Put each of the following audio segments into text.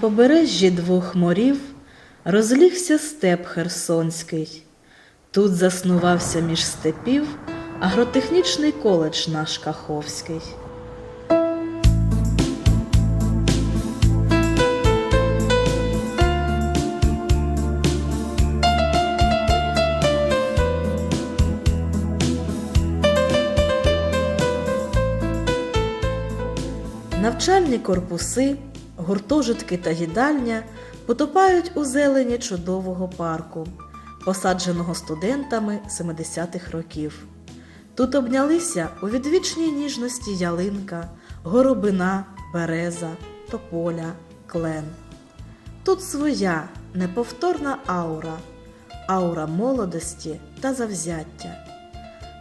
побережжі двох морів розлігся степ Херсонський. Тут заснувався між степів агротехнічний коледж наш Каховський. Навчальні корпуси, гуртожитки та їдальня потопають у зелені чудового парку, посадженого студентами 70-х років. Тут обнялися у відвічній ніжності ялинка, горобина, береза, тополя, клен. Тут своя неповторна аура, аура молодості та завзяття.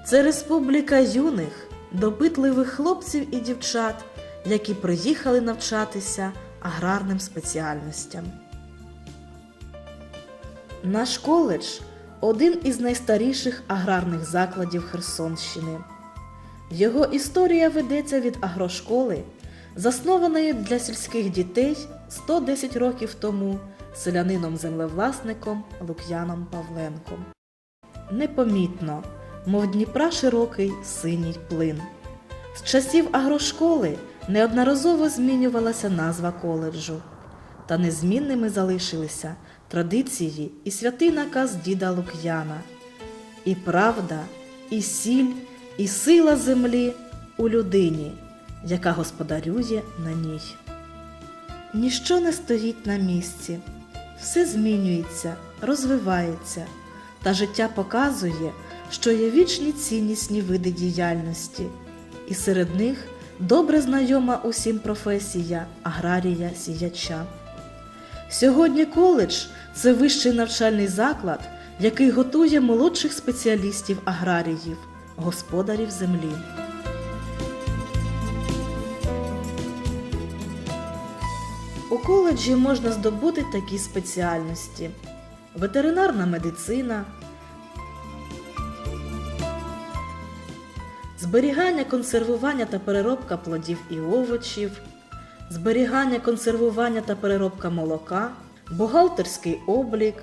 Це республіка юних, допитливих хлопців і дівчат, які приїхали навчатися аграрним спеціальностям. Наш коледж один із найстаріших аграрних закладів Херсонщини. Його історія ведеться від агрошколи, заснованої для сільських дітей 110 років тому селянином-землевласником Лук'яном Павленком. Непомітно, мов Дніпра широкий синій плин. З часів агрошколи неодноразово змінювалася назва коледжу, та незмінними залишилися традиції і святий наказ діда Лук'яна. І правда, і сіль, і сила землі у людині, яка господарює на ній. Ніщо не стоїть на місці, все змінюється, розвивається, та життя показує, що є вічні ціннісні види діяльності, і серед них добре знайома усім професія аграрія сіяча. Сьогодні коледж це вищий навчальний заклад, який готує молодших спеціалістів аграріїв, господарів землі. У коледжі можна здобути такі спеціальності: ветеринарна медицина, зберігання, консервування та переробка плодів і овочів, зберігання, консервування та переробка молока, бухгалтерський облік.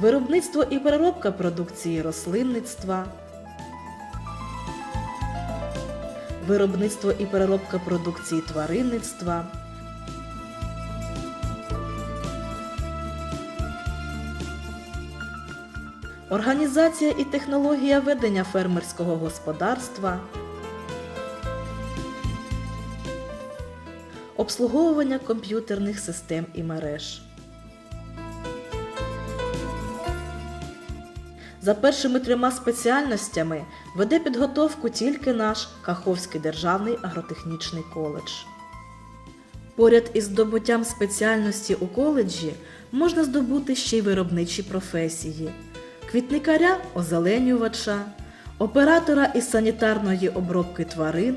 Виробництво і переробка продукції рослинництва, виробництво і переробка продукції тваринництва, організація і технологія ведення фермерського господарства, обслуговування комп'ютерних систем і мереж. За першими трьома спеціальностями веде підготовку тільки наш Каховський державний агротехнічний коледж. Поряд із здобуттям спеціальності у коледжі можна здобути ще й виробничі професії: квітникаря озеленювача, оператора із санітарної обробки тварин,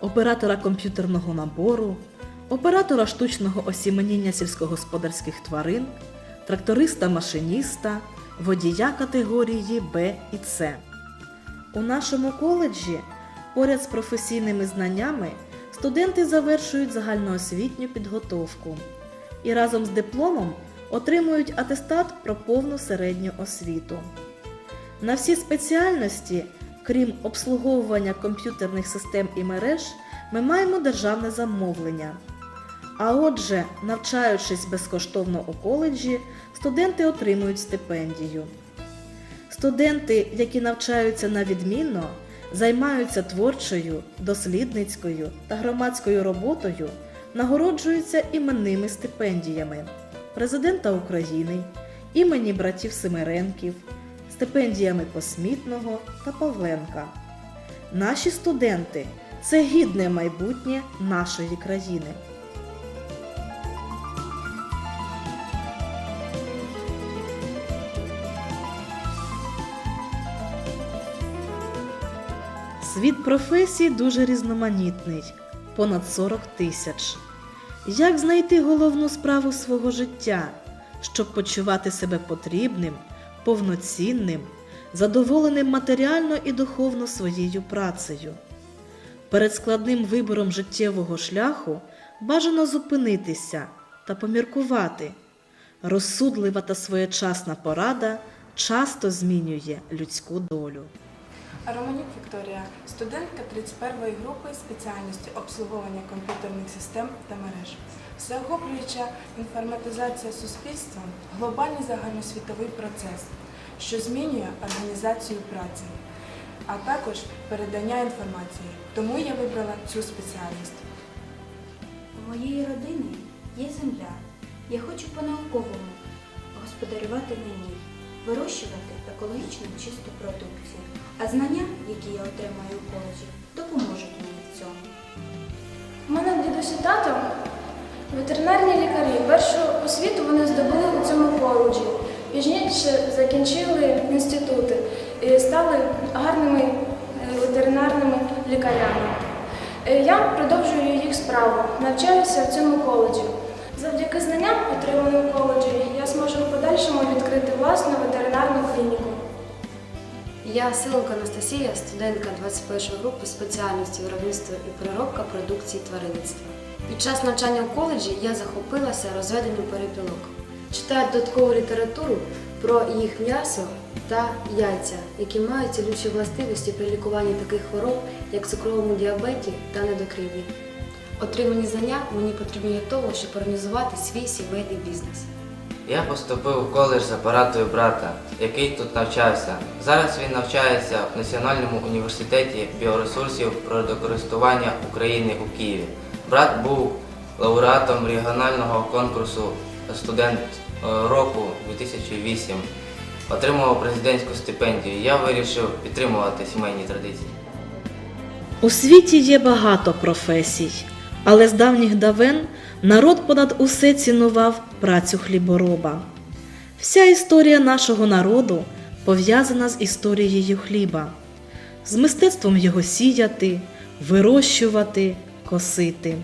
оператора комп'ютерного набору, оператора штучного осіменіння сільськогосподарських тварин, тракториста-машиніста, водія категорії Б і С. У нашому коледжі поряд з професійними знаннями студенти завершують загальноосвітню підготовку і разом з дипломом отримують атестат про повну середню освіту. На всі спеціальності, крім обслуговування комп'ютерних систем і мереж, ми маємо державне замовлення. А отже, навчаючись безкоштовно у коледжі, студенти отримують стипендію. Студенти, які навчаються на відмінно, займаються творчою, дослідницькою та громадською роботою, нагороджуються іменними стипендіями Президента України, імені братів Семеренків, стипендіями Посмітного та Павленка. Наші студенти це гідне майбутнє нашої країни. Світ професій дуже різноманітний, понад 40 тисяч. Як знайти головну справу свого життя, щоб почувати себе потрібним, повноцінним, задоволеним матеріально і духовно своєю працею. Перед складним вибором життєвого шляху бажано зупинитися та поміркувати. Розсудлива та своєчасна порада часто змінює людську долю. Романюк Вікторія, студентка 31-ї групи спеціальності обслуговування комп'ютерних систем та мереж. Всеохоплююча інформатизація суспільства глобальний загальносвітовий процес, що змінює організацію праці, а також передання інформації. Тому я вибрала цю спеціальність. У моєї родини є земля. Я хочу по-науковому господарювати на ній, вирощувати екологічно чисту продукцію. А знання, які я отримаю у коледжі, допоможуть мені в цьому. У мене дідусь і тато ветеринарні лікарі. Першу освіту вони здобули у цьому коледжі. Пізніше закінчили інститути і стали гарними е, ветеринарними лікарями. Е, Я продовжую їх справу, навчаюся в цьому коледжі. Завдяки знанням, отриманим у коледжі, я зможу в подальшому відкрити власну ветеринарну клініку. Я Силенко Анастасія, студентка 21 групи спеціальності виробництва і переробка продукції тваринництва. Під час навчання в коледжі я захопилася розведенням перепілок. Читаю додаткову літературу про їх м'ясо та яйця, які мають цілючі властивості при лікуванні таких хвороб, як цукровому діабеті та недокрів'ї. Отримані знання мені потрібні для того, щоб організувати свій сімейний бізнес. Я поступив у коледж за порадою брата, який тут навчався. Зараз він навчається в Національному університеті біоресурсів природокористування України у Києві. Брат був лауреатом регіонального конкурсу студент е, року 2008. Отримував президентську стипендію. Я вирішив підтримувати сімейні традиції. У світі є багато професій, але з давніх давен народ понад усе цінував працю хлібороба. Вся історія нашого народу пов'язана з історією хліба, з мистецтвом його сіяти, вирощувати, косити.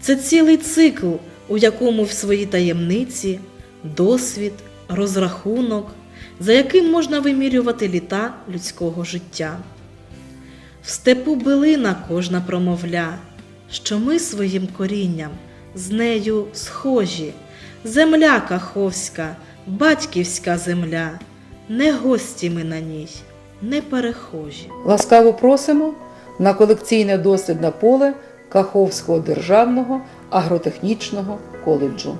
Це цілий цикл, у якому в свої таємниці, досвід, розрахунок, за яким можна вимірювати літа людського життя. В степу билина кожна промовля, що ми своїм корінням з нею схожі, земля каховська, батьківська земля, не гості ми на ній, не перехожі. Ласкаво просимо на колекційне дослідне поле Каховського державного агротехнічного коледжу.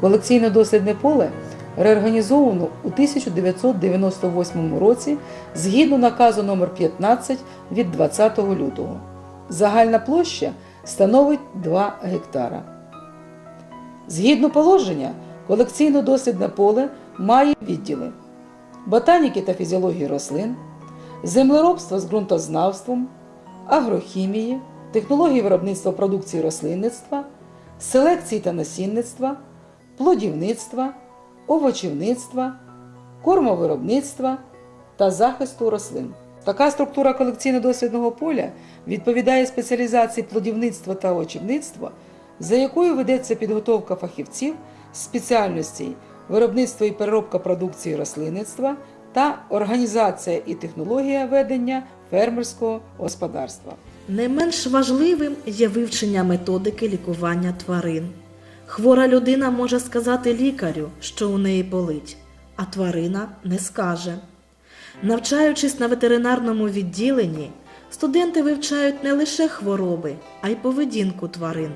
Колекційне дослідне поле реорганізовано у 1998 році згідно наказу номер 15 від 20 лютого. Загальна площа становить 2 гектара. Згідно положення, колекційно-дослідне поле має відділи ботаніки та фізіології рослин, землеробства з ґрунтознавством, агрохімії, технології виробництва продукції рослинництва, селекції та насінництва, плодівництва, овочівництва, кормовиробництва та захисту рослин. Така структура колекційно-дослідного поля відповідає спеціалізації плодівництва та овочівництва, за якою ведеться підготовка фахівців з спеціальностей виробництво і переробка продукції рослинництва та організація і технологія ведення фермерського господарства. Не менш важливим є вивчення методики лікування тварин. Хвора людина може сказати лікарю, що у неї болить, а тварина не скаже. Навчаючись на ветеринарному відділенні, студенти вивчають не лише хвороби, а й поведінку тварин.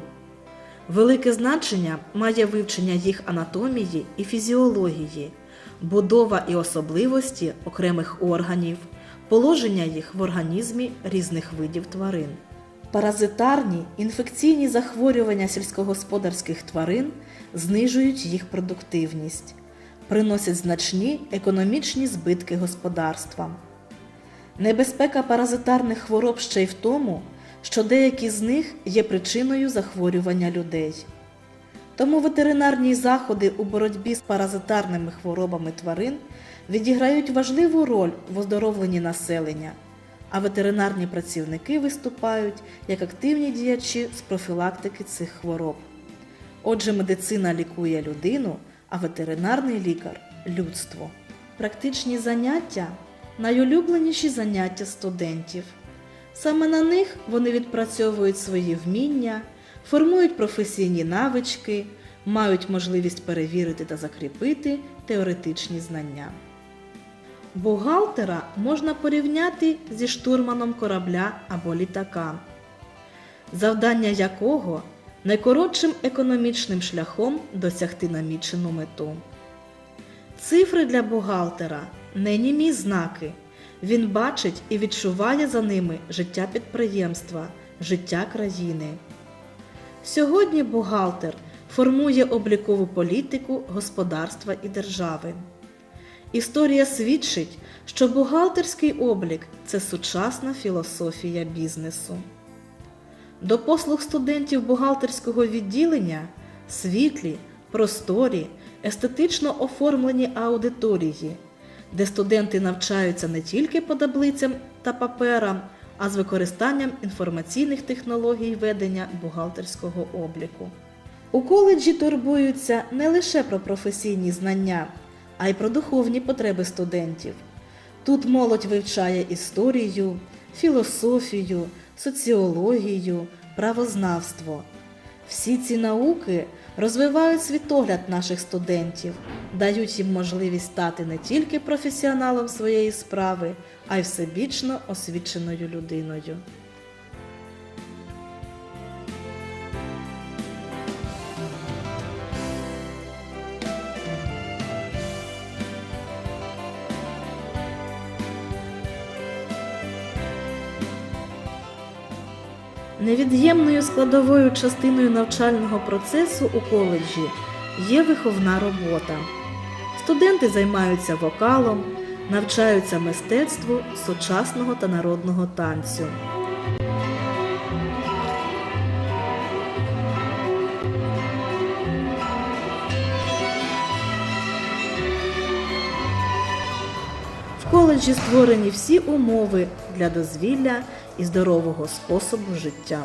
Велике значення має вивчення їх анатомії і фізіології, будова і особливості окремих органів, положення їх в організмі різних видів тварин. Паразитарні інфекційні захворювання сільськогосподарських тварин знижують їх продуктивність, приносять значні економічні збитки господарствам. Небезпека паразитарних хвороб ще й в тому, що деякі з них є причиною захворювання людей. Тому ветеринарні заходи у боротьбі з паразитарними хворобами тварин відіграють важливу роль в оздоровленні населення, а ветеринарні працівники виступають як активні діячі з профілактики цих хвороб. Отже, медицина лікує людину, а ветеринарний лікар людство. Практичні заняття найулюбленіші заняття студентів. Саме на них вони відпрацьовують свої вміння, формують професійні навички, мають можливість перевірити та закріпити теоретичні знання. Бухгалтера можна порівняти зі штурманом корабля або літака, завдання якого найкоротшим економічним шляхом досягти намічену мету. Цифри для бухгалтера не німі знаки. Він бачить і відчуває за ними життя підприємства, життя країни. Сьогодні бухгалтер формує облікову політику господарства і держави. Історія свідчить, що бухгалтерський облік це сучасна філософія бізнесу. До послуг студентів бухгалтерського відділення світлі, просторі, естетично оформлені аудиторії, де студенти навчаються не тільки по таблицям та паперам, а з використанням інформаційних технологій ведення бухгалтерського обліку. У коледжі турбуються не лише про професійні знання, а й про духовні потреби студентів. Тут молодь вивчає історію, філософію, соціологію, правознавство. Всі ці науки розвивають світогляд наших студентів, дають їм можливість стати не тільки професіоналом своєї справи, а й всебічно освіченою людиною. Невід'ємною складовою частиною навчального процесу у коледжі є виховна робота. Студенти займаються вокалом, навчаються мистецтву сучасного та народного танцю. В коледжі створені всі умови для дозвілля і здорового способу життя.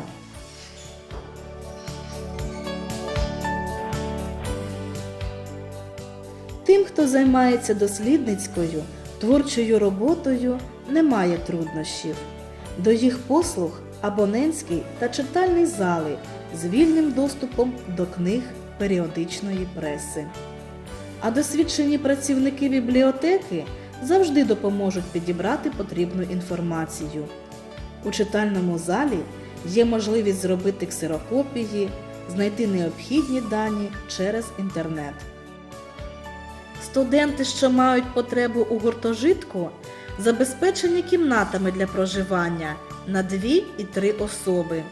Тим, хто займається дослідницькою, творчою роботою, немає труднощів. До їх послуг абонентський та читальний зали з вільним доступом до книг періодичної преси. А досвідчені працівники бібліотеки завжди допоможуть підібрати потрібну інформацію. У читальному залі є можливість зробити ксерокопії, знайти необхідні дані через інтернет. Студенти, що мають потребу у гуртожитку, забезпечені кімнатами для проживання на 2 і 3 особи.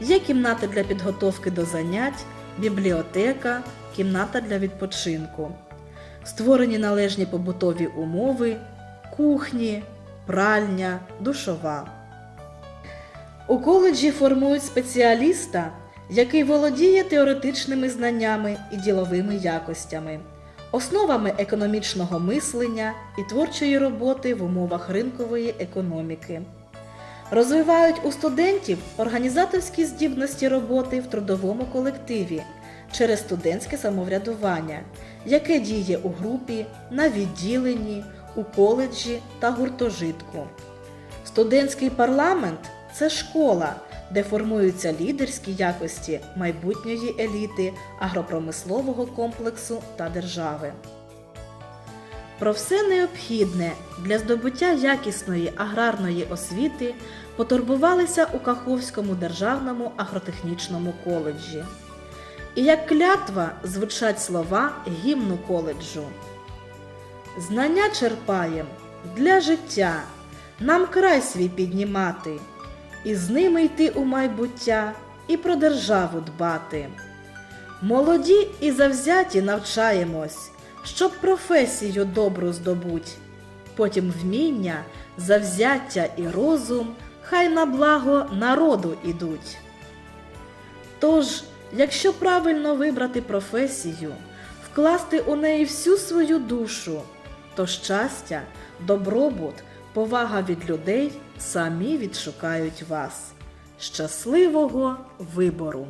Є кімната для підготовки до занять, бібліотека, кімната для відпочинку. Створені належні побутові умови, кухні, пральня, душова. У коледжі формують спеціаліста, який володіє теоретичними знаннями і діловими якостями, основами економічного мислення і творчої роботи в умовах ринкової економіки. Розвивають у студентів організаторські здібності роботи в трудовому колективі через студентське самоврядування, яке діє у групі, на відділенні, у коледжі та гуртожитку. Студентський парламент це школа, де формуються лідерські якості майбутньої еліти агропромислового комплексу та держави. Про все необхідне для здобуття якісної аграрної освіти потурбувалися у Каховському державному агротехнічному коледжі. І як клятва звучать слова гімну коледжу. Знання черпаєм для життя, нам край свій піднімати, і з ними йти у майбуття і про державу дбати. Молоді і завзяті навчаємось, щоб професію добру здобуть. Потім вміння, завзяття і розум хай на благо народу ідуть. Тож, якщо правильно вибрати професію, вкласти у неї всю свою душу, то щастя, добробут, повага від людей самі відшукають вас. Щасливого вибору!